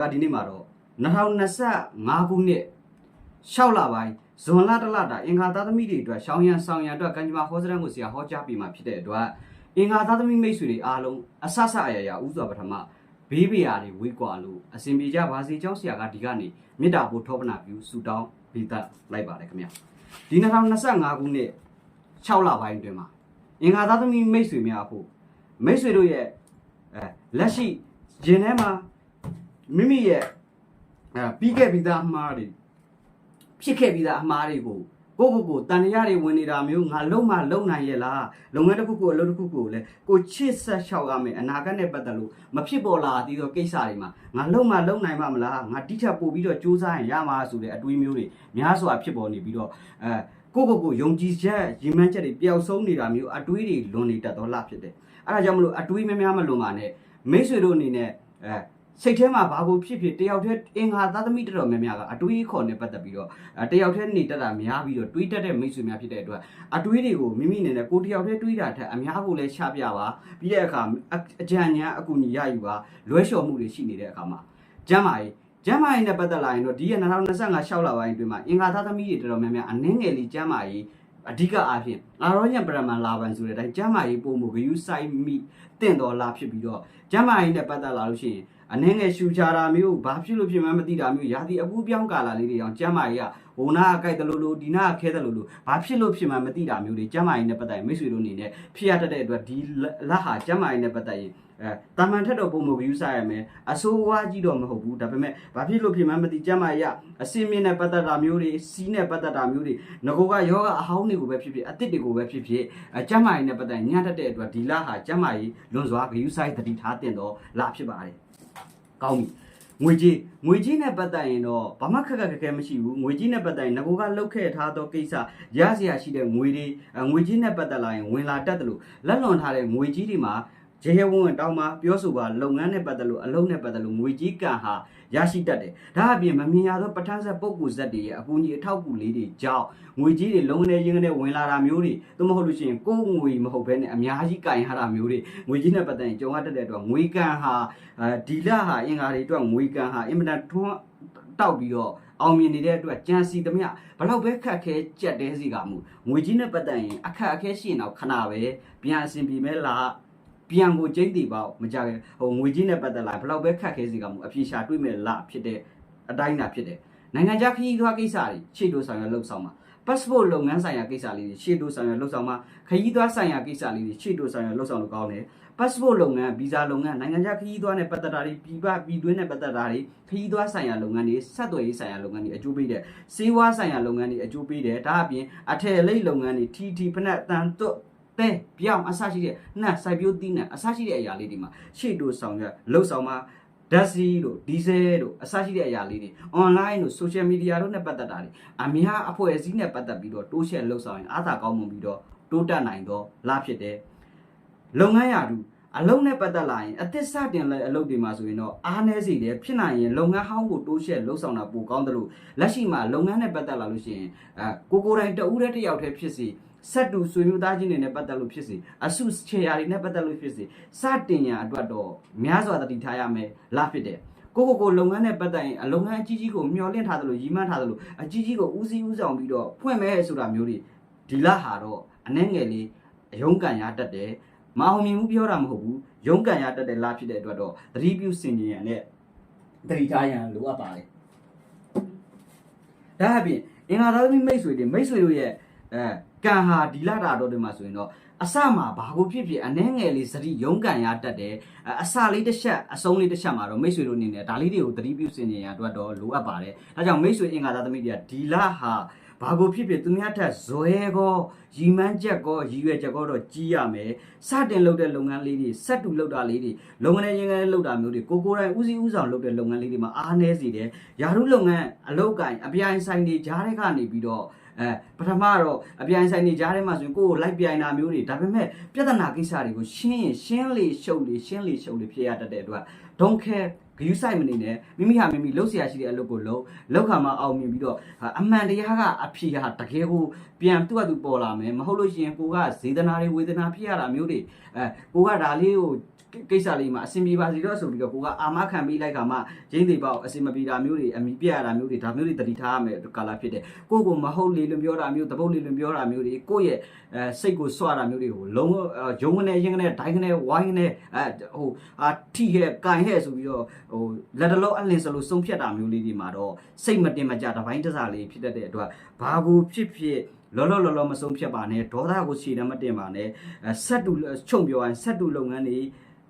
ကဒီနေ့မှာတော့2025ခုနှစ်6လပိုင်းဇွန်လတလတာအင်္ဂါသားသမီးတွေအတွက်ရှောင်းရန်ဆောင်ရန်အတွက်ကံကြမ္မာဟောစရန်ကိုဆရာဟောကြားပေးมาဖြစ်တဲ့အတွက်အင်္ဂါသားသမီးမိတ်ဆွေတွေအားလုံးအဆဆအရာရာဥစွာပထမဘေးပရာတွေဝေးကွာလို့အစဉ်ပြေကြပါစေကြောင်းဆရာကဒီကနေမေတ္တာပို့ထောပနာပြုဆူတောင်းပေးတတ်လိုက်ပါတယ်ခင်ဗျာဒီ2025ခုနှစ်6လပိုင်းအတွင်းမှာအင်္ဂါသားသမီးမိတ်ဆွေများဖို့မိတ်ဆွေတို့ရဲ့အဲလက်ရှိဂျင်ထဲမှာ မိမိရဲ့အဲပြီးခဲ့ပြီးသားအမှားတွေဖြစ်ခဲ့ပြီးသားအမှားတွေကိုကိုယ့်ကိုယ်ကိုတန်ရတွေဝင်နေတာမျိုးငါလုံးမလုံးနိုင်ရဲ့လားလုပ်ငန်းတစ်ခုခုအလုပ်တစ်ခုခုကိုလည်းကိုချစ်ဆက်လျှောက်ရမယ်အနာဂတ်နဲ့ပတ်သက်လို့မဖြစ်ပေါ်လာသေးသောကိစ္စတွေမှာငါလုံးမလုံးနိုင်မှာမလားငါတိထပ်ပို့ပြီးတော့စူးစမ်းရင်ရမှာဆိုတဲ့အတွေးမျိုးတွေများစွာဖြစ်ပေါ်နေပြီးတော့အဲကိုယ့်ကိုယ်ကိုယုံကြည်ချက်ရည်မှန်းချက်တွေပျောက်ဆုံးနေတာမျိုးအတွေးတွေလွန်နေတတ်သောလားဖြစ်တယ်အဲဒါကြောင့်မလို့အတွေးများများမလွန်ပါနဲ့မိတ်ဆွေတို့အနေနဲ့အဲ စိတ်ထဲမှာဘာကိုဖြစ်ဖြစ်တယောက်တည်းအင်္ဂါသားသမီးတော်တော်များများကအတွေးခေါ်နဲ့ပတ်သက်ပြီးတော့အဲတယောက်တည်းနေတတ်တာများပြီးတော့တွေးတတ်တဲ့မိတ်ဆွေများဖြစ်တဲ့အတွက်အတွေးတွေကိုမိမိအနေနဲ့ကိုယ်တယောက်တည်းတွေးတာထက်အများကိုလည်းချပြပါပြီးတဲ့အခါအအကြံဉာဏ်အကူအညီရယူပါလွဲလျှော်မှုတွေရှိနေတဲ့အခါမှာကျမ်းမာရေးကျမ်းမာရေးနဲ့ပတ်သက်လာရင်တော့ဒီရ2025 6လပိုင်းအတွင်းမှာအင်္ဂါသားသမီးတွေတော်တော်များများအနှင်းငယ်လေးကျမ်းမာရေးအဓိကအားဖြင့်အာရောညံပရမန်လာပန်ဆိုတဲ့အတိုင်းကျမ်းမာရေးပုံမှုဂယုဆိုင်မိတင့်တော်လာဖြစ်ပြီးတော့ကျမ်းမာရေးနဲ့ပတ်သက်လာလို့ရှိရင် အနှင်းငယ်ရှူချတာမျိုးဘာဖြစ်လို့ဖြစ်မှန်းမသိတာမျိုးရာသီအပူပြောင်းကာလာလေးတွေအောင်ကျမ်းမာရေးကဟိုနာကကြိုက်တယ်လို့လို့ဒီနာကခဲတယ်လို့လို့ဘာဖြစ်လို့ဖြစ်မှန်းမသိတာမျိုးတွေကျမ်းမာရေးနဲ့ပတ်သက်ရင်မိတ်ဆွေတို့အနေနဲ့ဖြစ်ရတတ်တဲ့အတွက်ဒီလက်ဟာကျမ်းမာရေးနဲ့ပတ်သက်ရင်အဲတာမန်ထက်တော့ပုံမ view စားရမယ်အဆိုးဝါးကြီးတော့မဟုတ်ဘူးဒါပေမဲ့ဘာဖြစ်လို့ဖြစ်မှန်းမသိကျမ်းမာရေးကအစင်းမြင့်နဲ့ပတ်သက်တာမျိုးတွေစီးနဲ့ပတ်သက်တာမျိုးတွေငကိုကယောဂအဟောင်းတွေကိုပဲဖြစ်ဖြစ်အသစ်တွေကိုပဲဖြစ်ဖြစ်အဲကျမ်းမာရေးနဲ့ပတ်သက်ရင်ညံ့တတ်တဲ့အတွက်ဒီလဟာကျမ်းမာရေးလွန်စွာ view site တတိထားတင်တော့လဖြစ်ပါတယ် ကောင်းပြီငွေကြီးငွေကြီးနဲ့ပတ်သက်ရင်တော့ဘာမှခက်ခက်ခက်ခဲမရှိဘူးငွေကြီးနဲ့ပတ်သက်ရင်ငကိုကလှုပ်ခဲ့ထားသောကိစ္စရစရာရှိတဲ့ငွေတွေအဲငွေကြီးနဲ့ပတ်သက်လာရင်ဝင်လာတတ်တယ်လို့လက်လွန်ထားတဲ့ငွေကြီးတွေမှာ ရေရဲဝန်းဝန်းတောင်းမှာပြောဆိုပါလုပ်ငန်းနဲ့ပတ်သက်လို့အလုပ်နဲ့ပတ်သက်လို့ငွေကြီးကံဟာရရှိတတ်တယ်ဒါအပြင်မမြင်ရသောပဋ္ဌာန်းဆက်ပုဂ္ဂိုလ်ဇက်တွေရဲ့အကူအညီအထောက်အကူလေးတွေကြောင့်ငွေကြီးတွေလုံးနေရင်းနဲ့ဝင်လာတာမျိုးတွေသို့မဟုတ်လို့ရှိရင်ကိုယ်ငွေမဟုတ်ဘဲနဲ့အများကြီးကင်ရတာမျိုးတွေငွေကြီးနဲ့ပတ်သက်ရင်ကြုံရတတ်တဲ့အတွက်ငွေကံဟာအဲဒီလဟာအင်္ဂါတွေအတွက်ငွေကံဟာအင်မတန်ထွန်းတောက်ပြီးတော့အောင်မြင်နေတဲ့အတွက်ကြံစီသမျှဘလောက်ပဲခက်ခဲကြက်တဲစီကမှုငွေကြီးနဲ့ပတ်သက်ရင်အခက်အခဲရှိရင်တော့ခဏပဲပြန်အဆင်ပြေမဲ့လား ပြန်ကိုကျိတ်တီပေါ့မကြခင်ဟိုငွေကြီးနဲ့ပတ်သက်လာဘလောက်ပဲခက်ခဲစီကမှုအပြေရှာတွေ့မဲ့လားဖြစ်တဲ့အတိုင်းတာဖြစ်တယ်နိုင်ငံခြားခရီးသွားကိစ္စတွေရှေ့တို့ဆောင်ရလှုပ်ဆောင်မှာ passport လုပ်ငန်းဆိုင်ရာကိစ္စလေးတွေရှေ့တို့ဆောင်ရလှုပ်ဆောင်မှာခရီးသွားဆိုင်ရာကိစ္စလေးတွေရှေ့တို့ဆောင်ရလှုပ်ဆောင်လို့ကောင်းတယ် passport လုပ်ငန်း visa လုပ်ငန်းနိုင်ငံခြားခရီးသွားနဲ့ပတ်သက်တာတွေပြည်ပပြည်တွင်းနဲ့ပတ်သက်တာတွေခရီးသွားဆိုင်ရာလုပ်ငန်းတွေဆက်သွယ်ရေးဆိုင်ရာလုပ်ငန်းတွေအကျိုးပေးတယ်စေဝါဆိုင်ရာလုပ်ငန်းတွေအကျိုးပေးတယ်ဒါအပြင်အထည်အလိပ်လုပ်ငန်းတွေ TT ဖက်နဲ့တန်တွတ် တဲပြောင်းအစရှိတဲ့နှက်စိုက်ပျိုးသီးနှံအစရှိတဲ့အရာလေးတွေမှာရှေ့တို့ဆောင်ရလှုပ်ဆောင်မှာဓာတ်စီတို့ဒီဇယ်တို့အစရှိတဲ့အရာလေးတွေ online တို့ social media တို့နဲ့ပတ်သက်တာတွေအများအဖွဲ့အစည်းနဲ့ပတ်သက်ပြီးတော့တိုးရှယ်လှုပ်ဆောင်ရင်အားသာကောင်းမွန်ပြီးတော့တိုးတက်နိုင်တော့လားဖြစ်တယ်လုပ်ငန်းရာထူးအလုံးနဲ့ပတ်သက်လာရင်အသစ်စတင်လဲအလုပ်တွေမှာဆိုရင်တော့အားနည်းစီတယ်ဖြစ်နိုင်ရင်လုပ်ငန်းဟောင်းကိုတိုးရှဲလှုပ်ဆောင်တာပိုကောင်းတယ်လို့လက်ရှိမှာလုပ်ငန်းနဲ့ပတ်သက်လာလို့ရှိရင်အဲကိုကိုယ်တိုင်တဦးတည်းတစ်ယောက်တည်းဖြစ်စီ ဆက်တူဆွေမျိုးသားချင်းတွေနဲ့ပတ်သက်လို့ဖြစ်စီအဆုချေရာတွေနဲ့ပတ်သက်လို့ဖြစ်စီစတင်ရအတွက်တော့များစွာတတိထားရမယ်လားဖြစ်တယ်ကိုကိုကိုလုပ်ငန်းနဲ့ပတ်သက်ရင်အလုပ်ငန်းအကြီးကြီးကိုမျှော်လင့်ထားသလိုရည်မှန်းထားသလိုအကြီးကြီးကိုဦးစီးဦးဆောင်ပြီးတော့ဖွင့်မဲဆိုတာမျိုးတွေဒီလဟာတော့အနှဲငယ်လေးအယုံကံရတတ်တယ်မအောင်မြင်မှုပြောတာမဟုတ်ဘူးရုန်းကန်ရတတ်တဲ့လားဖြစ်တဲ့အတွက်တော့သတိပြုစင်ကြင်ရန်နဲ့သတိထားရန်လိုအပ်ပါတယ်ဒါအပြင်အင်္ဂါသားသမီးမိတ်ဆွေတွေမိတ်ဆွေတို့ရဲ့အဲ ကံဟာဒီလာတာတော့ဒီမှာဆိုရင်တော့အစမှာဘာကိုဖြစ်ဖြစ်အနှဲငယ်လေးစတိရုန်းကန်ရတတ်တယ်အဲအစလေးတစ်ချက်အဆုံးလေးတစ်ချက်မှာတော့မိတ်ဆွေတို့အနေနဲ့ဒါလေးတွေကိုသတိပြုစင်ကြင်ရန်အတွက်တော့လိုအပ်ပါတယ်ဒါကြောင့်မိတ်ဆွေအင်္ဂါသားသမီးတွေကဒီလာဟာဘာကိုဖြစ်ဖြစ်သူများထက်ဇွဲကောရီမန်းချက်ကောရည်ရွယ်ချက်ကောတော့ကြီးရမယ်စတင်လုပ်တဲ့လုပ်ငန်းလေးတွေစက်တူလုပ်တာလေးတွေလုပ်ငန်းရင်းငန်းလုပ်တာမျိုးတွေကိုကိုယ်တိုင်ဦးစီးဦးဆောင်လုပ်တဲ့လုပ်ငန်းလေးတွေမှာအားနည်းစေတယ်ယာရုလုပ်ငန်းအလုပ်ကိုင်အပြိုင်ဆိုင်တွေဂျားတွေကနေပြီးတော့ အဲပထမတော့အပြိုင်ဆိုင်နေကြားထဲမှာဆိုရင်ကိုယ်ကိုလိုက်ပြိုင်တာမျိုးတွေဒါပေမဲ့ပြဿနာကိစ္စတွေကိုရှင်းရင်ရှင်းလေရှုပ်လေရှင်းလေရှုပ်လေဖြစ်ရတတ်တဲ့အတွက် don't care ဂယူးဆိုင်မနေနဲ့မိမိဟာမိမိလှုပ်ဆရာရှိတဲ့အလုပ်ကိုလုပ်လောက်ခါမှအောင်မြင်ပြီးတော့အမှန်တရားကအဖြေဟာတကယ်ကိုပြန်သူ့အတူပေါ်လာမယ်မဟုတ်လို့ရှိရင်ကိုကဇေဒနာတွေဝေဒနာဖြစ်ရတာမျိုးတွေအဲကိုကဒါလေးကို ကိစ္စလေးမှာအဆင်ပြေပါစေတော့ဆိုပြီးတော့ကိုကအာမခံပြီးလိုက်ခါမှရင်းသိပေါ့အဆင်မပြေတာမျိုးတွေအမိပြရတာမျိုးတွေဒါမျိုးတွေတတိထားရမယ်ကာလာဖြစ်တယ်ကိုကိုမဟုတ်လေလွန်ပြောတာမျိုးတပုတ်လေလွန်ပြောတာမျိုးတွေကိုယ့်ရဲ့အဲစိတ်ကိုစွတာမျိုးတွေကိုလုံးဂျုံကနေရင်ကနေဒိုင်းကနေဝိုင်းကနေအဲဟိုအာထိခဲ့ကန်ခဲ့ဆိုပြီးတော့ဟိုလက်တလုံးအလင်းစလို့စုံဖြတ်တာမျိုးလေးတွေမှာတော့စိတ်မတင်မကြတပိုင်းတစားလေးဖြစ်တတ်တဲ့အတွက်ဘာကိုဖြစ်ဖြစ်လောလောလောလောမဆုံးဖြတ်ပါနဲ့ဒေါသကိုခြေတမ်းမတင်ပါနဲ့အဲဆက်တူချုပ်ပြောရင်ဆက်တူလုပ်ငန်းတွေ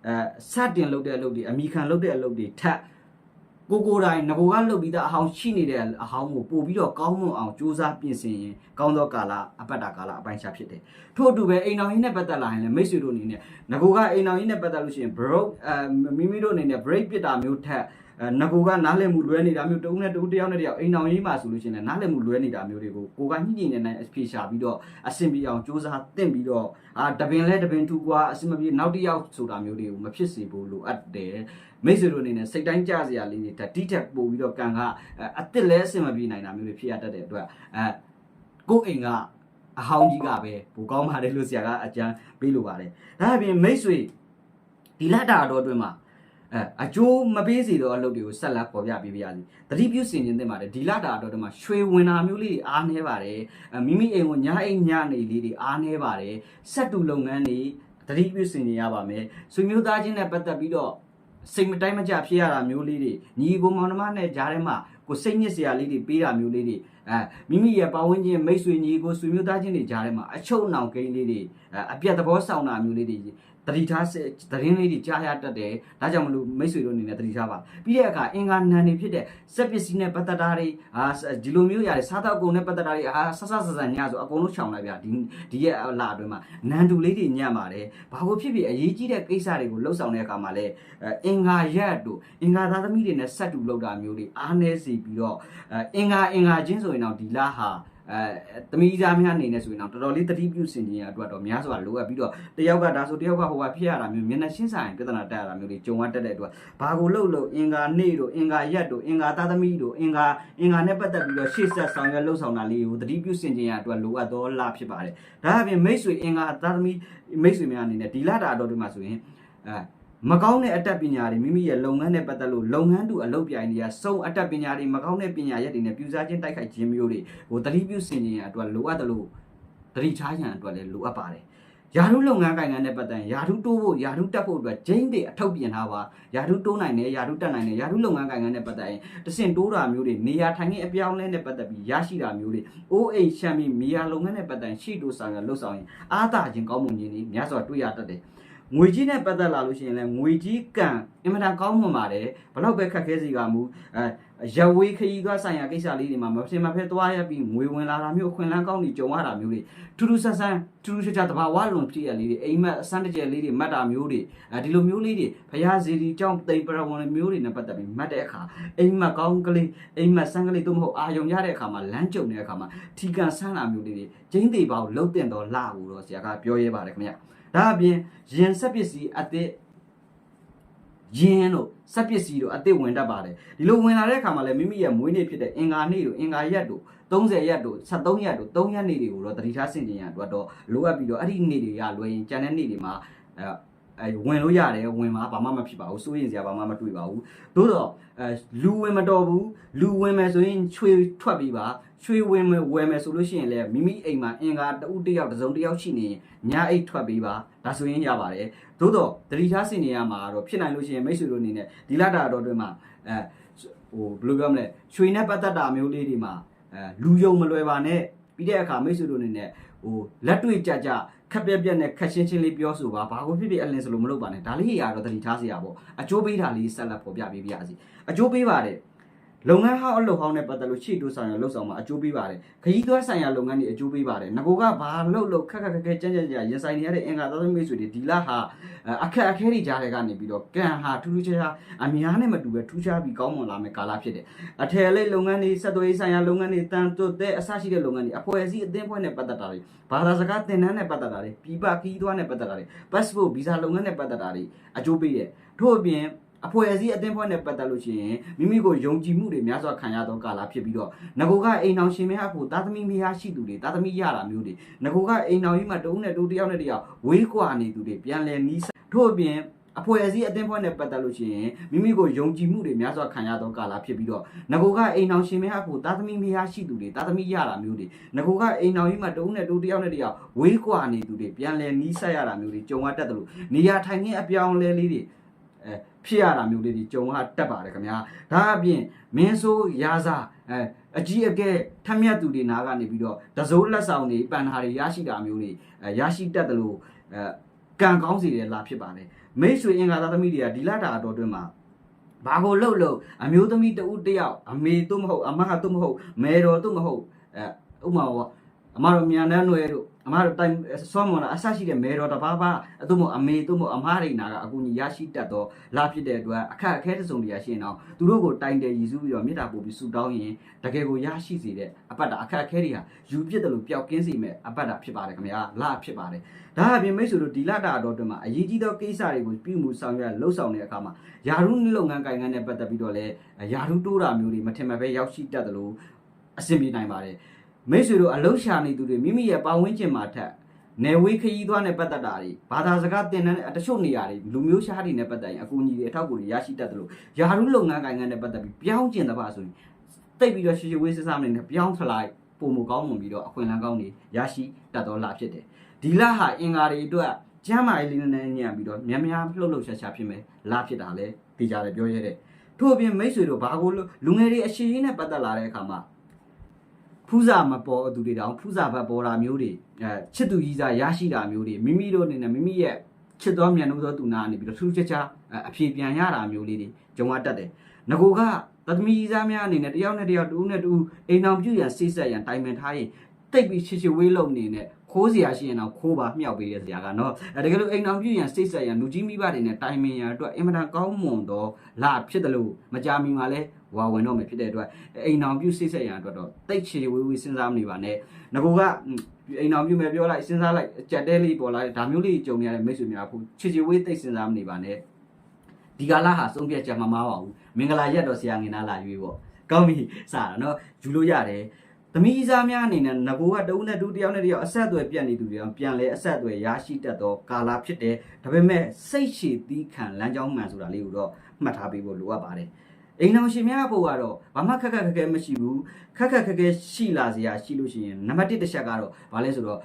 အဲစတင်လုပ်တဲ့အလုပ်တွေအမိခံလုပ်တဲ့အလုပ်တွေထပ်ကိုကိုတိုင်းငကိုကလုပ်ပြီးသားအဟောင်းရှိနေတဲ့အဟောင်းကိုပို့ပြီးတော့ကောင်းမွန်အောင်စူးစမ်းပြင်ဆင်ရင်ကောင်းသောကာလအပတ်တာကာလအပိုင်းခြားဖြစ်တယ်ထို့အတူပဲအိမ်တော်ကြီးနဲ့ပတ်သက်လာရင်လည်းမိတ်ဆွေတို့အနေနဲ့ငကိုကအိမ်တော်ကြီးနဲ့ပတ်သက်လို့ရှိရင် broke အဲမိမိတို့အနေနဲ့ break ပစ်တာမျိုးထက်အဲ ငကိုကနားလည်မှုလွဲနေတာမျိုးတဦးနဲ့တဦးတယောက်နဲ့တယောက်အိမ်တော်ကြီးမှာဆိုလို့ရှိရင်လည်းနားလည်မှုလွဲနေတာမျိုးတွေကိုကိုကညှိညှိနေနေအဖြေရှာပြီးတော့အဆင်ပြေအောင်စူးစမ်းသင့်ပြီးတော့အာတပင်လဲတပင်ထူကွာအဆင်မပြေနောက်တစ်ယောက်ဆိုတာမျိုးတွေကိုမဖြစ်စေဖို့လိုအပ်တယ်မိတ်ဆွေတို့အနေနဲ့စိတ်တိုင်းကြစရာလေးတွေဓာတိထက်ပို့ပြီးတော့ကံကအစ်စ်လဲအဆင်မပြေနိုင်တာမျိုးတွေဖြစ်ရတတ်တဲ့အတွက်အဲကိုယ့်အိမ်ကအဟောင်းကြီးကပဲပိုကောင်းပါတယ်လို့ဆရာကအကြံပေးလိုပါတယ်ဒါအပြင်မိတ်ဆွေဒီလက်တာတော်အတွင်းမှာ အဲအကျိုးမပေးစီတော့အလုပ်တွေကိုဆက်လက်ပေါ်ပြပေးပါရစေတတိပြုစင်ခြင်းတင်ပါတယ်ဒီလက်တာတော်အတွင်းမှာရွှေဝင်တာမျိုးလေးတွေအားနေပါတယ်အဲမိမိအိမ်ကိုညာအိမ်ညနေလေးတွေအားနေပါတယ်ဆက်တူလုပ်ငန်းတွေတတိပြုစင်ခြင်းရပါမယ်ဆွေမျိုးသားချင်းနဲ့ပတ်သက်ပြီးတော့စိတ်မတိုင်းမကြဖြစ်ရတာမျိုးလေးတွေညီကိုမောင်နှမနဲ့ကြားထဲမှာကိုစိတ်ညစ်စရာလေးတွေပေးတာမျိုးလေးတွေအဲမိမိရဲ့ပတ်ဝန်းကျင်မိတ်ဆွေညီကိုဆွေမျိုးသားချင်းတွေကြားထဲမှာအချုပ်အနှောင်ကိန်းလေးတွေအဲအပြတ်သဘောဆောင်တာမျိုးလေးတွေ တတိထားသတင်းလေးတွေကြားရတတ်တယ်ဒါကြောင့်မလို့မိတ်ဆွေတို့အနေနဲ့တတိထားပါပြီးတဲ့အခါအင်္ဂါနံတွေဖြစ်တဲ့စက်ပစ္စည်းနဲ့ပတ်သက်တာတွေအာဒီလိုမျိုးရတယ်စားတော့ကုန်နဲ့ပတ်သက်တာတွေအာဆဆဆဆညဆိုအကုန်လုံးခြောင်လိုက်ဗျာဒီဒီရဲ့လာအတွင်းမှာနန်တူလေးတွေညံ့ပါတယ်ဘာလို့ဖြစ်ဖြစ်အရေးကြီးတဲ့ကိစ္စတွေကိုလှုပ်ဆောင်တဲ့အခါမှာလဲအင်္ဂါရက်တို့အင်္ဂါသားသမီးတွေနဲ့ဆက်တူလောက်တာမျိုးတွေအားနည်းစီပြီးတော့အင်္ဂါအင်္ဂါချင်းဆိုရင်တော့ဒီလားဟာ အဲသမီးသားများအနေနဲ့ဆိုရင်တော့တော်တော်လေးတတိပြုစင်ခြင်းအတွက်တော့များစွာလိုအပ်ပြီးတော့တယောက်ကဒါဆိုတယောက်ကဟိုကဖြစ်ရတာမျိုးမျက်နှာရှင်းဆိုင်ပြဿနာတက်ရတာမျိုးတွေကြုံရတတ်တဲ့အတွက်ဘာကိုလှုပ်လို့အင်္ဂါနေ့တို့အင်္ဂါရက်တို့အင်္ဂါသားသမီးတို့အင်္ဂါအင်္ဂါနဲ့ပတ်သက်ပြီးတော့ရှေ့ဆက်ဆောင်ရွက်လှုပ်ဆောင်တာလေးကိုတတိပြုစင်ခြင်းအတွက်လိုအပ်သောလဖြစ်ပါတယ်ဒါအပြင်မိတ်ဆွေအင်္ဂါသားသမီးမိတ်ဆွေများအနေနဲ့ဒီလတာတော်တွေမှာဆိုရင်အဲ မကောင်းတဲ့အတတ်ပညာတွေမိမိရဲ့လုပ်ငန်းနဲ့ပတ်သက်လို့လုပ်ငန်းတူအလုပ်ပြိုင်တွေကစုံအတတ်ပညာတွေမကောင်းတဲ့ပညာရက်တွေနဲ့ပြူစားခြင်းတိုက်ခိုက်ခြင်းမျိုးတွေဟိုတတိပြုစင်ခြင်းရအတွက်လိုအပ်တယ်လို့တတိချားရန်အတွက်လည်းလိုအပ်ပါတယ်ယာထုလုပ်ငန်းကိုင်ငန်းနဲ့ပတ်သက်ရင်ယာထုတိုးဖို့ယာထုတက်ဖို့အတွက်ဂျိန်းတွေအထောက်ပြင်ထားပါယာထုတိုးနိုင်တယ်ယာထုတက်နိုင်တယ်ယာထုလုပ်ငန်းကိုင်ငန်းနဲ့ပတ်သက်ရင်တဆင့်တိုးတာမျိုးတွေနေရာထိုင်ခင်းအပြောင်းလဲနဲ့ပတ်သက်ပြီးရရှိတာမျိုးတွေအိုးအိမ်ရှမ်းပြီးမီယာလုပ်ငန်းနဲ့ပတ်သက်ရင်ရှိတိုးဆောင်ရလှုပ်ဆောင်ရင်အားသာခြင်းကောင်းမှုခြင်းတွေများစွာတွေ့ရတတ်တယ် ငွေကြီးနဲ့ပတ်သက်လာလို့ရှိရင်လည်းငွေကြီးကံအင်မတန်ကောင်းမွန်ပါတယ်ဘလောက်ပဲခက်ခဲစီကမူအဲရဝေးခရီးသွားဆိုင်ရာကိစ္စလေးတွေမှာမဖြစ်မဖက်သွားရပြီးငွေဝင်လာတာမျိုးအခွင့်အလမ်းကောင်းတွေကြုံရတာမျိုးတွေထူးထူးဆန်းဆန်းထူးထူးခြားခြားတဘာဝလွန်ဖြစ်ရလေးတွေအိမ်မက်အစမ်းတကျယ်လေးတွေမှတ်တာမျိုးတွေအဲဒီလိုမျိုးလေးတွေဖရာဇီဒီကြောင့်တိမ်ပရဝန်မျိုးတွေနဲ့ပတ်သက်ပြီးမှတ်တဲ့အခါအိမ်မက်ကောင်းကလေးအိမ်မက်ဆန်းကလေးတို့မဟုတ်အာယုံရတဲ့အခါမှာလမ်းကြုံတဲ့အခါမှာထီကန်ဆန်းတာမျိုးလေးတွေကျင်းသေးပါကိုလှုပ်တင်တော့လှဘူးတော့ဆရာကပြောရဲပါတယ်ခင်ဗျ ဒါအပြင်ရင်ဆက်ပစ္စည်းအသစ်ယင်းတို့စက်ပစ္စည်းတို့အသစ်ဝင်တတ်ပါတယ်ဒီလိုဝင်လာတဲ့အခါမှာလည်းမိမိရဲ့မွေးနေ့ဖြစ်တဲ့အင်္ဂါနေ့တို့အင်္ဂါရက်တို့30ရက်တို့73ရက်တို့3ရက်နေ့တွေကိုတော့တတိထားဆင်ကျင်ရအတွက်တော့လိုအပ်ပြီးတော့အဲ့ဒီနေ့တွေကလွယ်ရင်ကျန်တဲ့နေ့တွေမှာအဲအဲဝင်လို့ရတယ်ဝင်မှာဘာမှမဖြစ်ပါဘူးစိုးရင်စရာဘာမှမတွေ့ပါဘူးသို့တော့အဲလူဝင်မတော်ဘူးလူဝင်မယ်ဆိုရင်ချွေထွက်ပြီးပါ ချွေဝင်မယ်ဝယ်မယ်ဆိုလို့ရှိရင်လည်းမိမိအိမ်မှာအင်္ဂါတဦးတစ်ယောက်တစ်စုံတစ်ယောက်ရှိနေရင်ညာအိတ်ထွက်ပြီးပါဒါဆိုရင်ရပါတယ်သို့တော့တတိထားစင်နေရမှာတော့ဖြစ်နိုင်လို့ရှိရင်မိတ်ဆွေတို့အနေနဲ့ဒီလတာတော်တွင်မှာအဲဟိုဘယ်လိုပြောမလဲချွေနဲ့ပတ်သက်တာမျိုးလေးတွေမှာအဲလူယုံမလွယ်ပါနဲ့ပြီးတဲ့အခါမိတ်ဆွေတို့အနေနဲ့ဟိုလက်တွေ့ကြကြခက်ပြက်ပြက်နဲ့ခက်ရှင်းရှင်းလေးပြောဆိုပါဘာကိုဖြစ်ဖြစ်အလင်းစလို့မလုပ်ပါနဲ့ဒါလေးရတော့တတိထားစရာပေါ့အကျိုးပေးတာလေးဆက်လက်ပေါ်ပြပေးပြစီအကျိုးပေးပါတယ် လုပ်ငန်းဟောင်းအလုပ်ဟောင်းနဲ့ပတ်သက်လို့ရှေ့တိုးဆောင်ရလှုပ်ဆောင်မှာအကျိုးပေးပါတယ်ခရီးသွားဆိုင်ရာလုပ်ငန်းတွေအကျိုးပေးပါတယ်ငကိုကဘာလှုပ်လှုပ်ခက်ခက်ခက်ခက်ကြမ်းကြမ်းကြမ်းရင်ဆိုင်နေရတဲ့အင်္ဂါသားသမီးမိတ်ဆွေတွေဒီလဟာအခက်အခဲတွေကြားတွေကနေပြီးတော့ကံဟာထူးထူးခြားခြားအများနဲ့မတူပဲထူးခြားပြီးကောင်းမွန်လာမယ့်ကာလဖြစ်တယ်အထည်လိပ်လုပ်ငန်းတွေဆက်သွယ်ရေးဆိုင်ရာလုပ်ငန်းတွေတန်တွတ်တဲ့အစရှိတဲ့လုပ်ငန်းတွေအဖွဲ့အစည်းအသင်းဖွဲ့နဲ့ပတ်သက်တာတွေဘာသာစကားသင်တန်းနဲ့ပတ်သက်တာတွေပြည်ပခီးသွားနဲ့ပတ်သက်တာတွေ passport visa လုပ်ငန်းနဲ့ပတ်သက်တာတွေအကျိုးပေးတယ်ထို့အပြင် အဖွဲ့အစည်းအသင်းဖွဲ့နဲ့ပတ်သက်လို့ရှိရင်မိမိကိုယုံကြည်မှုတွေများစွာခံရသောကာလဖြစ်ပြီးတော့ငကိုကအိမ်အောင်ရှင်မအဖို့သားသမီးမယားရှိသူတွေသားသမီးရတာမျိုးတွေငကိုကအိမ်အောင်ကြီးမှာတဦးနဲ့တူတယောက်နဲ့တယောက်ဝေးကွာနေသူတွေပြန်လည်နီးစပ်ထို့အပြင်အဖွဲ့အစည်းအသင်းဖွဲ့နဲ့ပတ်သက်လို့ရှိရင်မိမိကိုယုံကြည်မှုတွေများစွာခံရသောကာလဖြစ်ပြီးတော့ငကိုကအိမ်အောင်ရှင်မအဖို့သားသမီးမယားရှိသူတွေသားသမီးရတာမျိုးတွေငကိုကအိမ်အောင်ကြီးမှာတဦးနဲ့တူတယောက်နဲ့တယောက်ဝေးကွာနေသူတွေပြန်လည်နီးစပ်ရတာမျိုးတွေကြုံရတတ်တယ်လို့နေရာထိုင်ခင်းအပြောင်းအလဲလေးတွေအဲ ဖြစ်ရတာမျိုးလေးဒီကြုံရတတ်ပါတယ်ခင်ဗျာဒါအပြင်မင်းဆိုးရာဇာအဲအကြီးအကဲထက်မြက်သူတွေနာကနေပြီးတော့တစိုးလက်ဆောင်တွေပန်ဟာတွေရရှိတာမျိုးတွေအဲရရှိတတ်တယ်လို့အဲကံကောင်းစီတယ်လာဖြစ်ပါတယ်မိတ်ဆွေအင်္ဂါသားသမီးတွေကဒီလတာအတော်တွင်းမှာဘာကိုလှုပ်လှုပ်အမျိုးသမီးတဦးတစ်ယောက်အမေတို့မဟုတ်အမကတို့မဟုတ်မဲတော်တို့မဟုတ်အဲဥပမာပေါ့ အမတို့မြန်တန်းတွေတို့အမတို့တိုင်စောမွန်လာအဆရှိတဲ့မဲတော်တစ်ပါးပါအတို့မဟုတ်အမေတို့မဟုတ်အမရိနာကအကူကြီးရရှိတတ်တော့လာဖြစ်တဲ့အတွက်အခက်အခဲတစ်စုံတရာရှိရင်တော့သူတို့ကိုတိုင်တယ်ရည်စူးပြီးတော့မေတ္တာပို့ပြီးဆုတောင်းရင်တကယ်ကိုရရှိစေတဲ့အပတ်တာအခက်အခဲတွေဟာယူပြစ်တယ်လို့ပျောက်ကင်းစေမဲ့အပတ်တာဖြစ်ပါတယ်ခင်ဗျာလာဖြစ်ပါတယ်ဒါအပြင်မိတ်ဆွေတို့ဒီလတာတော်တွင်မှာအရေးကြီးသောကိစ္စတွေကိုပြုမှုဆောင်ရွက်လှုပ်ဆောင်တဲ့အခါမှာယာရုလုပ်ငန်းကိုင်ငန်းနဲ့ပတ်သက်ပြီးတော့လည်းယာရုတိုးတာမျိုးတွေမထင်မှတ်ပဲရောက်ရှိတတ်တယ်လို့အဆင်ပြေနိုင်ပါတယ် မိတ်ဆွေတို့အလုရှာနေသူတွေမိမိရဲ့ပတ်ဝန်းကျင်မှာထက်နယ်ဝေးခရီးသွားနဲ့ပတ်သက်တာတွေဘာသာစကားသင်တန်းနဲ့တချို့နေရာတွေလူမျိုးရှားတွေနဲ့ပတ်သက်ရင်အကူအညီတွေအထောက်အကူတွေရရှိတတ်တယ်လို့ယာရုလုပ်ငန်းကိုင်ငန်းနဲ့ပတ်သက်ပြီးပြောင်းကျင်တဲ့ပါဆိုရင်တိတ်ပြီးတော့ရှေရှေဝေးစစမနေနဲ့ပြောင်းထလိုက်ပုံမကောင်းမှပြီးတော့အခွင့်အလမ်းကောင်းတွေရရှိတတ်တော်လာဖြစ်တယ်ဒီလဟာအင်္ဂါတွေအတွက်ကျမ်းမာရေးလေးနဲ့ညံ့ပြီးတော့များများလှုပ်လှုပ်ရှားရှားဖြစ်မယ်လာဖြစ်တာလဲသိကြတယ်ပြောရဲတယ်ထို့အပြင်မိတ်ဆွေတို့ဘာကိုလူငယ်တွေအရှိရေးနဲ့ပတ်သက်လာတဲ့အခါမှာ ဖူးစာမပေါ်သူတွေတောင်ဖူးစာဘက်ပေါ်တာမျိုးတွေအဲချစ်သူကြီးစားရရှိတာမျိုးတွေမိမိတို့အနေနဲ့မိမိရဲ့ချစ်တော်မြန်လို့သောသူနာနေပြီးတော့ထူးခြားခြားအဖြေပြန်ရတာမျိုးလေးတွေကြုံရတတ်တယ်ငကိုကသသမီကြီးစားများအနေနဲ့တယောက်နဲ့တယောက်တူနဲ့တူအိမ်အောင်ပြုရန်စိတ်ဆက်ရန်တိုင်ပင်ထားရင်တိတ်ပြီးချစ်ချစ်ဝေးလုံးနေနဲ့ခိုးစရာရှိရင်တော့ခိုးပါမြောက်ပေးရစရာကနော်အဲတကယ်လို့အိမ်အောင်ပြုရန်စိတ်ဆက်ရန်လူကြီးမိဘတွေနဲ့တိုင်ပင်ရန်အတွက်အင်မတန်ကောင်းမွန်တော့လာဖြစ်တယ်လို့မကြမီမှာလဲ ဝါဝင်တော့မယ်ဖြစ်တဲ့အတွက်အိမ်အောင်ပြုစိတ်ဆက်ရန်အတွက်တော့တိတ်ချေဝေးဝေးစဉ်းစားမနေပါနဲ့ငကိုကအိမ်အောင်ပြုမယ်ပြောလိုက်စဉ်းစားလိုက်ကြက်တဲလေးပေါ်လာဒါမျိုးလေးကြုံရတဲ့မိတ်ဆွေများဖို့ချေချေဝေးတိတ်စဉ်းစားမနေပါနဲ့ဒီကလာဟာဆုံးဖြတ်ချက်မမားပါဘူးမင်္ဂလာရက်တော့ဆရာငင်နာလာရွေးပေါ့ကောင်းပြီစတာနော်ယူလို့ရတယ်သမီးစားများအနေနဲ့ငကိုကတဦးနဲ့တူတယောက်နဲ့တယောက်အဆက်အသွယ်ပြတ်နေသူတွေအောင်ပြန်လဲအဆက်အသွယ်ရရှိတတ်သောကာလာဖြစ်တယ်ဒါပေမဲ့စိတ်ရှည်သီးခံလမ်းကြောင်းမှန်ဆိုတာလေးကိုတော့မှတ်ထားပေးဖို့လိုအပ်ပါတယ် အိမ်အောင်ရှင်များဖို့ကတော့ဘာမှခက်ခက်ခက်ခဲမရှိဘူးခက်ခက်ခက်ခဲရှိလာစရာရှိလို့ရှိရင်နံပါတ်1တစ်ချက်ကတော့ဘာလဲဆိုတော့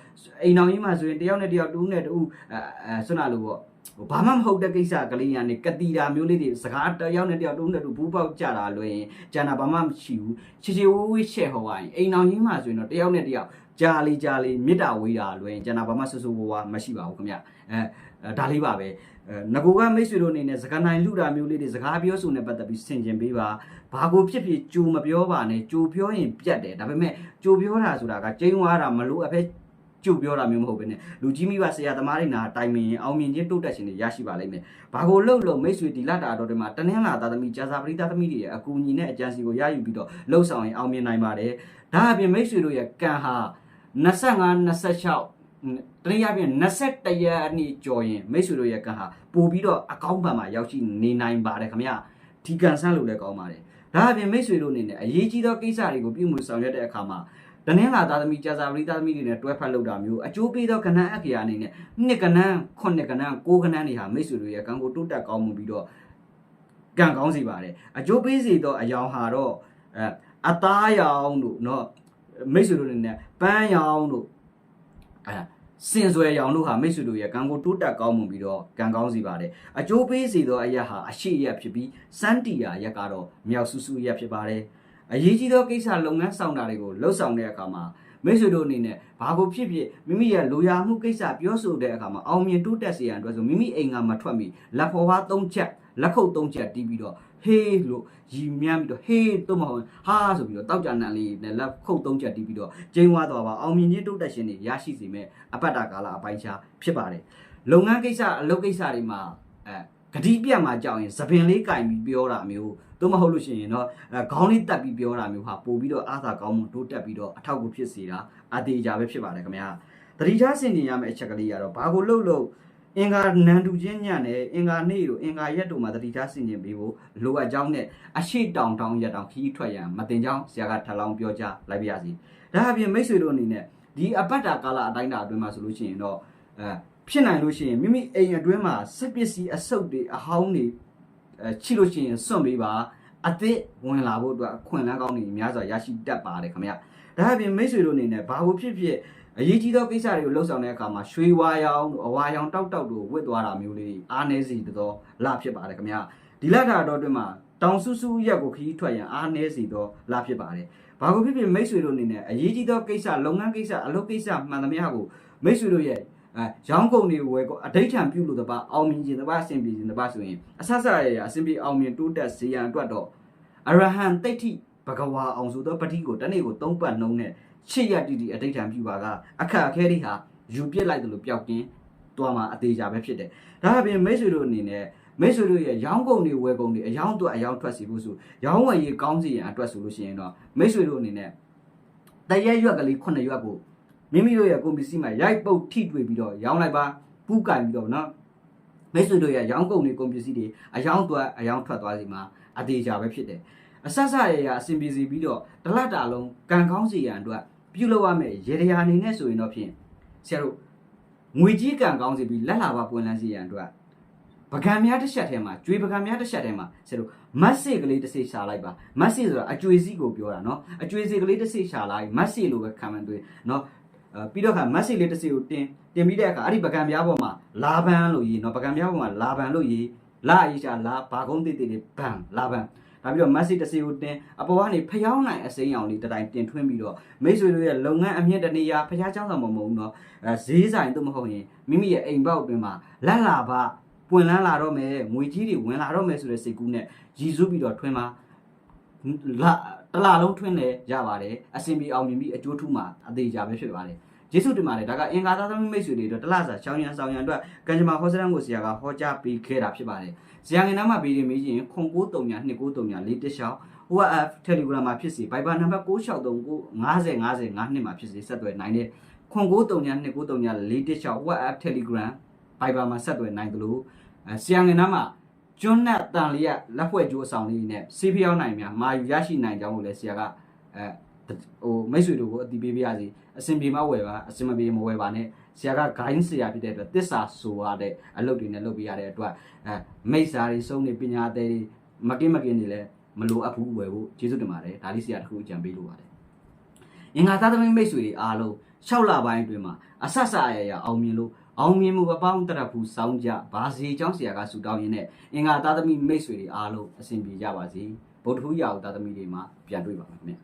အိမ်အောင်ကြီးမှာဆိုရင်တယောက်နဲ့တယောက်တူနဲ့တူအဲအဲဆွနာလို့ပေါ့ ဟိုဘာမှမဟုတ်တဲ့ကိစ္စကလေးညာနေကတိတာမျိုးလေးတွေစကားတယောက်နဲ့တယောက်တူနဲ့တူဘူးပေါက်ကြတာလွယ်ရင်ကျန်တာဘာမှမရှိဘူးချီချီဝဝေးရှဲဟောရင်အိမ်အောင်ကြီးမှာဆိုရင်တော့တယောက်နဲ့တယောက်ကြာလီကြာလီမေတ္တာဝေးတာလွယ်ရင်ကျန်တာဘာမှဆူဆူဝဝမရှိပါဘူးခင်ဗျအဲဒါလေးပါပဲအဲငကိုကမိတ်ဆွေတို့အနေနဲ့စကားနိုင်လူတာမျိုးလေးတွေစကားပြောဆိုနေပတ်သက်ပြီးဆင်ခြင်ပေးပါဘာကိုဖြစ်ဖြစ်ကြိုမပြောပါနဲ့ကြိုပြောရင်ပြတ်တယ်ဒါပေမဲ့ကြိုပြောတာဆိုတာကကျင်းသွားတာမလို့အဖက် ကြိုပြောတာမျိုးမဟုတ်ဘဲနဲ့လူကြီးမိဘဆရာသမားတွေနာတိုင်ပင်ရင်အောင်မြင်ခြင်းတိုးတက်ခြင်းတွေရရှိပါလိမ့်မယ်ဘာကိုလှုပ်လို့မိတ်ဆွေဒီလတာတော်တွေမှာတနင်္လာသားသမီးကြာစာပရိသတ်သမီးတွေရဲ့အကူအညီနဲ့အကြံစီကိုရယူပြီးတော့လှုပ်ဆောင်ရင်အောင်မြင်နိုင်ပါတယ်ဒါအပြင်မိတ်ဆွေတို့ရဲ့ကံဟာ25 26တနည်းအားဖြင့်21ရက်အနည်းကြော်ရင်မိတ်ဆွေတို့ရဲ့ကံဟာပို့ပြီးတော့အကောင်းဘန်မှာရောက်ရှိနေနိုင်ပါတယ်ခင်ဗျာဒီကံဆန်းလို့လည်းကောင်းပါတယ်ဒါအပြင်မိတ်ဆွေတို့အနေနဲ့အရေးကြီးသောကိစ္စတွေကိုပြုမှုဆောင်ရွက်တဲ့အခါမှာ တနင်္လာသားသမီးကြာစာပရိသတ်သမီးတွေနဲ့တွဲဖက်လုပ်တာမျိုးအကျိုးပေးသောကဏ္ဍအခရာအနေနဲ့နှစ်ကဏ္ဍခုနှစ်ကဏ္ဍကိုးကဏ္ဍတွေဟာမိတ်ဆွေတို့ရဲ့ကံကိုတိုးတက်ကောင်းမှုပြီးတော့ကံကောင်းစေပါတယ်အကျိုးပေးစေသောအယောင်ဟာတော့အဲအသားရောင်တို့เนาะမိတ်ဆွေတို့အနေနဲ့ပန်းရောင်တို့အဲစင်ဆွဲရောင်တို့ဟာမိတ်ဆွေတို့ရဲ့ကံကိုတိုးတက်ကောင်းမှုပြီးတော့ကံကောင်းစေပါတယ်အကျိုးပေးစေသောအရက်ဟာအရှိရက်ဖြစ်ပြီးစန်းတီယာရက်ကတော့မြောက်ဆူဆူရက်ဖြစ်ပါတယ် အရေးကြီးသောကိစ္စလုပ်ငန်းဆောင်တာတွေကိုလှုပ်ဆောင်တဲ့အခါမှာမိတ်ဆွေတို့အနေနဲ့ဘာကိုဖြစ်ဖြစ်မိမိရဲ့လိုရာမှုကိစ္စပြောဆိုတဲ့အခါမှာအောင်မြင်တိုးတက်စေရန်အတွက်ဆိုမိမိအိမ်ကမထွက်မီလက်ဖော်ဝါ၃ချက်လက်ခုပ်၃ချက်တီးပြီးတော့ဟေးလို့ရီမြန်းပြီးတော့ဟေးတော့မဟုတ်ဟာဆိုပြီးတော့တောက်ကြနံလေးနဲ့လက်ခုပ်၃ချက်တီးပြီးတော့ကျင်းဝါသွားပါအောင်မြင်ခြင်းတိုးတက်ခြင်းတွေရရှိစေမဲ့အပတ်တာကာလအပိုင်းခြားဖြစ်ပါတယ်လုပ်ငန်းကိစ္စအလုပ်ကိစ္စတွေမှာအဲ ဂတိပြတ်မှာကြောက်ရင်သပင်လေးကင်ပြီးပြောတာမျိုးသို့မဟုတ်လို့ရှိရင်တော့အဲခေါင်းလေးတက်ပြီးပြောတာမျိုးဟာပို့ပြီးတော့အားသာကောင်းမှုတိုးတက်ပြီးတော့အထောက်အကူဖြစ်စေတာအသေးအကြပဲဖြစ်ပါတယ်ခင်ဗျာတတိချာဆင်ကျင်ရမယ့်အချက်ကလေးကတော့ဘာကိုလှုပ်လို့အင်္ဂါနန်တူချင်းညံ့နဲ့အင်္ဂါနေ့တို့အင်္ဂါရက်တို့မှာတတိထားဆင်ခြင်ပေးဖို့လိုအပ်ကြောင်းနဲ့အရှိတောင်တောင်ရက်တောင်ခီးထွက်ရန်မတင်ကြောင်းဆရာကထပ်လောင်းပြောကြားလိုက်ပါရစေဒါအပြင်မိတ်ဆွေတို့အနေနဲ့ဒီအပတ်တာကာလအတိုင်းတာအတွင်းမှာဆိုလို့ရှိရင်တော့အဲ ဖြစ်နိုင်လို့ရှိရင်မိမိအိမ်အတွင်းမှာစက်ပစ္စည်းအစုပ်တွေအဟောင်းတွေအဲချိလို့ရှိရင်စွန့်ပေးပါအသစ်ဝင်လာဖို့အတွက်အခွင့်အလမ်းကောင်းတွေများစွာရရှိတတ်ပါတယ်ခင်ဗျာဒါအပြင်မိတ်ဆွေတို့အနေနဲ့ဘာလို့ဖြစ်ဖြစ်အရေးကြီးသောကိစ္စတွေကိုလှုပ်ဆောင်တဲ့အခါမှာရွှေဝါရောင်တို့အဝါရောင်တောက်တောက်တို့ဝတ်သွားတာမျိုးလေးအားနည်းစီသောလဖြစ်ပါတယ်ခင်ဗျာဒီလထာတော်အတွင်းမှာတောင်ဆူဆူရက်ကိုခီးထွက်ရန်အားနည်းစီသောလဖြစ်ပါတယ်ဘာလို့ဖြစ်ဖြစ်မိတ်ဆွေတို့အနေနဲ့အရေးကြီးသောကိစ္စလုပ်ငန်းကိစ္စအလုပ်ကိစ္စမှန်သမျှကိုမိတ်ဆွေတို့ရဲ့ အဲရောင်းကုန်တွေဝယ်ကိုအဋိဌံပြုလို့တပါအောင်မြင်ခြင်းတပါအစဉ်ပြေခြင်းတပါဆိုရင်အဆဆရရအစဉ်ပြေအောင်မြင်တိုးတက်စေရန်အတွက်တော့အရဟံတိဋ္ဌိဘဂဝါအောင်ဆိုသောပဋိကိုတနေ့ကိုသုံးပတ်နှုံးနဲ့ချစ်ရတိတိအဋိဌံပြုပါကအခက်အခဲတွေဟာယူပြစ်လိုက်တယ်လို့ပျောက်ကင်းသွားမှာအသေးချာပဲဖြစ်တယ်ဒါအပြင်မိတ်ဆွေတို့အနေနဲ့မိတ်ဆွေတို့ရဲ့ရောင်းကုန်တွေဝယ်ကုန်တွေအယောင်းအတွက်အယောင်းထွက်စီဖို့ဆိုရောင်းဝယ်ရေးကောင်းစီရန်အတွက်ဆိုလို့ရှိရင်တော့မိတ်ဆွေတို့အနေနဲ့တရက်ရွက်ကလေးခုနှစ်ရွက်ကို မိမိတို့ရဲ့ကုန်ပစ္စည်းမှာရိုက်ပုတ်ထိတွေ့ပြီးတော့ရောင်းလိုက်ပါပူးကင်ပြီးတော့နော်မိတ်ဆွေတို့ရဲ့ရောင်းကုန်တွေကုန်ပစ္စည်းတွေအယောင်းအတွက်အယောင်းထွက်သွားစီမှာအသေးချာပဲဖြစ်တယ်အဆက်ဆက်ရရအစဉ်ပြေစီပြီးတော့တလတ်တာလုံးကံကောင်းစီရန်အတွက်ပြုလုပ်ရမယ်ရေတရာအနေနဲ့ဆိုရင်တော့ဖြင့်ဆရာတို့ငွေကြီးကံကောင်းစီပြီးလက်လာပါပွင့်လန်းစီရန်အတွက်ပကံများတစ်ချက်ထဲမှာကျွေးပကံများတစ်ချက်ထဲမှာဆရာတို့မတ်စစ်ကလေးတစ်စိတ်ရှာလိုက်ပါမတ်စစ်ဆိုတာအကျွေးစီးကိုပြောတာเนาะအကျွေးစီကလေးတစ်စိတ်ရှာလိုက်မတ်စစ်လို့ပဲခံမှန်းတွေ့เนาะအဲ ပြီးတော့ခါ message လေးတစ်စီကိုတင်တင်ပြီးတဲ့အခါအဲ့ဒီပကံပြားပေါ်မှာလာဘန်လို့ရေးနော်ပကံပြားပေါ်မှာလာဘန်လို့ရေးလာရေးချာလာဘာကုန်းတိတိလေးဘန်လာဘန်ဒါပြီးတော့ message တစ်စီကိုတင်အပေါ်ကနေဖျောင်းနိုင်အစိမ်းအောင်လေးတတိုင်းတင်ထွင်းပြီးတော့မိတ်ဆွေတို့ရဲ့လုပ်ငန်းအမြင့်တနေရာဖျားချောင်းဆောင်မမုံတော့ဈေးဆိုင်တို့မဟုတ်ရင်မိမိရဲ့အိမ်ပေါက်တွင်မှာလက်လာပါပွင့်လန်းလာတော့မယ်ငွေကြီးတွေဝင်လာတော့မယ်ဆိုတဲ့စိတ်ကူးနဲ့ရည်စူးပြီးတော့ထွင်းပါ လာတလာလုံးထွင်းလဲရပါတယ်အစင်ပြေအောင်မြင်ပြီးအကျိုးထူးမှာအသေးကြပဲဖြစ်ပါတယ်ကျေးဇူးတင်ပါတယ်ဒါကအင်္ဂါသားသမီးမိတ်ဆွေတွေတို့တလစာချောင်းရန်ဆောင်ရန်အတွက်ကံကြမ္မာဟောစရန်ကိုဆရာကဟောကြားပေးခဲ့တာဖြစ်ပါတယ်ဆရာငယ်နားမှာဗီဒီယိုမေးရင်ခွန်93ညာ293ညာ4တက်ရှောင်း WhatsApp Telegram မှာဖြစ်စီ Viber နံပါတ်9639 50 50 52မှာဖြစ်စီဆက်သွယ်နိုင်တဲ့ခွန်93ညာ293ညာ4တက်ရှောင်း WhatsApp Telegram Viber မှာဆက်သွယ်နိုင်တယ်လို့အဲဆရာငယ်နားမှာ ကျွန်းနဲ့တန်လျက်လက်ဖွဲ့ကြိုးအဆောင်လေးနဲ့စေးဖျောင်းနိုင်များမာယူရရှိနိုင်ကြောင်းကိုလည်းဆရာကအဲဟိုမိတ်ဆွေတို့ကိုအတိပေးပြရစီအစင်ပြေမဝယ်ပါအစင်မပြေမဝယ်ပါနဲ့ဆရာကဂိုင်းဆရာဖြစ်တဲ့အတွက်တစ္ဆာဆိုရတဲ့အလုပ်တွေနဲ့လုပ်ပြရတဲ့အတွက်အဲမိစ္ဆာတွေစုံနေပညာသည်တွေမကင်းမကင်းတွေလည်းမလိုအပ်ဘူးဝယ်ဖို့ကျေးဇူးတင်ပါတယ်ဒါလေးဆရာတခုအကြံပေးလိုပါတယ်အင်္ဂါသားသမီးမိတ်ဆွေတွေအားလုံး၆လပိုင်းအတွင်းမှာအဆက်ဆက်အရရအောင်မြင်လို့ အောင်မြင်မှုအပေါင်းတရဖူဆောင်းကြဗာစီကျောင်းဆရာကဆူတောင်းရင်းနဲ့အင်္ဂါသာသမီမိတ်ဆွေတွေအားလုံးအဆင်ပြေကြပါစေဗုဒ္ဓဟူးရာသာသမီတွေမှာပြန်တွေ့ပါမယ်ခင်ဗျာ